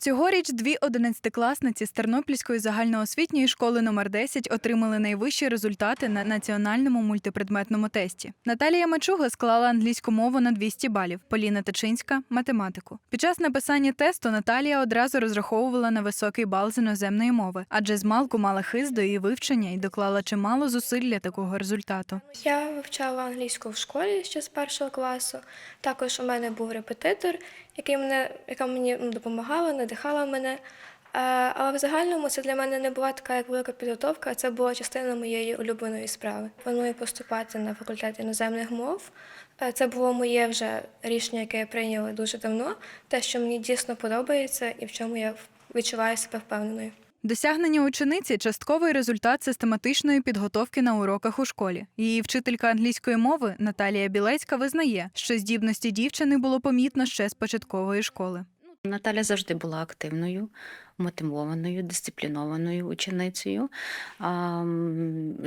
Цьогоріч дві одинадцятикласниці з Тернопільської загальноосвітньої школи номер 10 отримали найвищі результати на національному мультипредметному тесті. Наталія Мачуга склала англійську мову на 200 балів, Поліна Тичинська математику. Під час написання тесту Наталія одразу розраховувала на високий бал з іноземної мови, адже змалку мала хист до її вивчення і доклала чимало зусиль для такого результату. Я вивчала англійську в школі ще з першого класу. Також у мене був репетитор, який мене, яка мені ну, допомагала, надихала мене. Е, Але в загальному це для мене не була така як велика підготовка, це була частина моєї улюбленої справи. Планую поступати на факультет іноземних мов. Е, Це було моє вже рішення, яке я прийняла дуже давно, те, що мені дійсно подобається і в чому я відчуваю себе впевненою. Досягнення учениці частковий результат систематичної підготовки на уроках у школі. Її вчителька англійської мови Наталія Білецька визнає, що здібності дівчини було помітно ще з початкової школи. Наталя завжди була активною, мотивованою, дисциплінованою ученицею.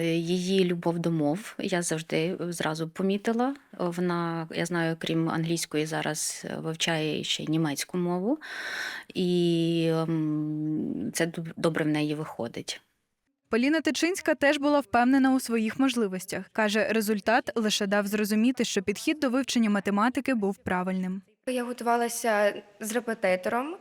Її любов до мов я завжди зразу помітила. Вона, я знаю, крім англійської, зараз вивчає ще німецьку мову, і це добре в неї виходить. Поліна Тичинська теж була впевнена у своїх можливостях. каже, результат лише дав зрозуміти, що підхід до вивчення математики був правильним. Я готувалася з репетитором.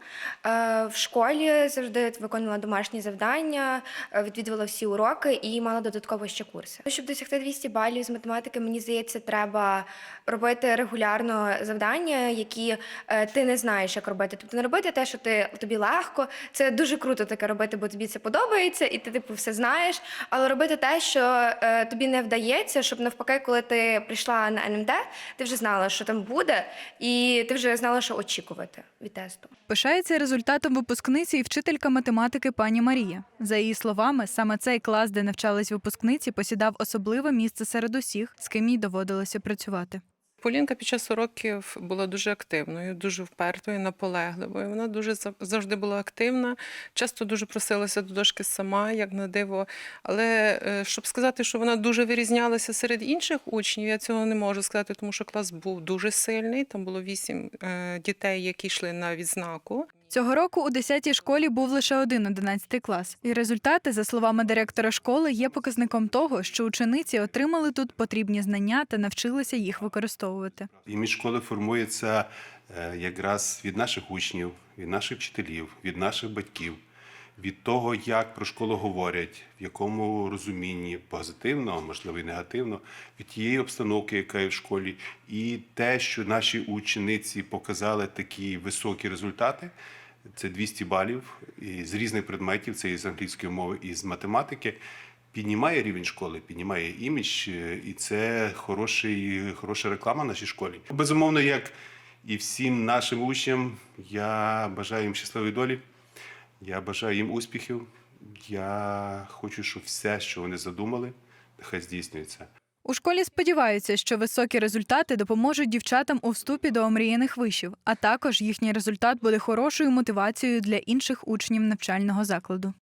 Е, В школі завжди виконувала домашні завдання, е, відвідувала всі уроки і мала додатково ще курси. Щоб досягти 200 балів з математики, мені здається, треба робити регулярно завдання, які е, ти не знаєш, як робити. Тобто не робити те, що ти тобі легко. Це дуже круто таке робити, бо тобі це подобається, і ти типу все знаєш. Але робити те, що тобі не вдається, щоб навпаки, коли ти прийшла на НМД, ти вже знала, що там буде, і ти вже знала, що очікувати від тесту. Пишається результатом випускниці і вчителька математики пані Марія. За її словами, саме цей клас, де навчались випускниці, посідав особливе місце серед усіх, з ким їй доводилося працювати. Полінка під час уроків була дуже активною, дуже впертою, наполегливою. Вона дуже завжди була активна, часто дуже просилася до дошки сама, як на диво. Але е, щоб сказати, що вона дуже вирізнялася серед інших учнів, я цього не можу сказати, тому що клас був дуже сильний. Там було вісім е, дітей, які йшли на відзнаку. Цього року у 10-й школі був лише один 11 клас, і результати, за словами директора школи, є показником того, що учениці отримали тут потрібні знання та навчилися їх використовувати. Імідж школи формується е, якраз від наших учнів, від наших вчителів, від наших батьків, від того, як про школу говорять, в якому розумінні позитивно, можливо і негативно, від тієї обстановки, яка є в школі, і те, що наші учениці показали такі високі результати. Це 200 балів і з різних предметів, це і з англійської мови, і з математики. Піднімає рівень школи, піднімає імідж, е, і це хороший, хороша реклама нашій школі. Безумовно, як і всім нашим учням, я бажаю їм щасливої долі, я бажаю їм успіхів. Я хочу, щоб все, що вони задумали, нехай здійснюється. У школі сподіваються, що високі результати допоможуть дівчатам у вступі до омріяних вишів, а також їхній результат буде хорошою мотивацією для інших учнів навчального закладу.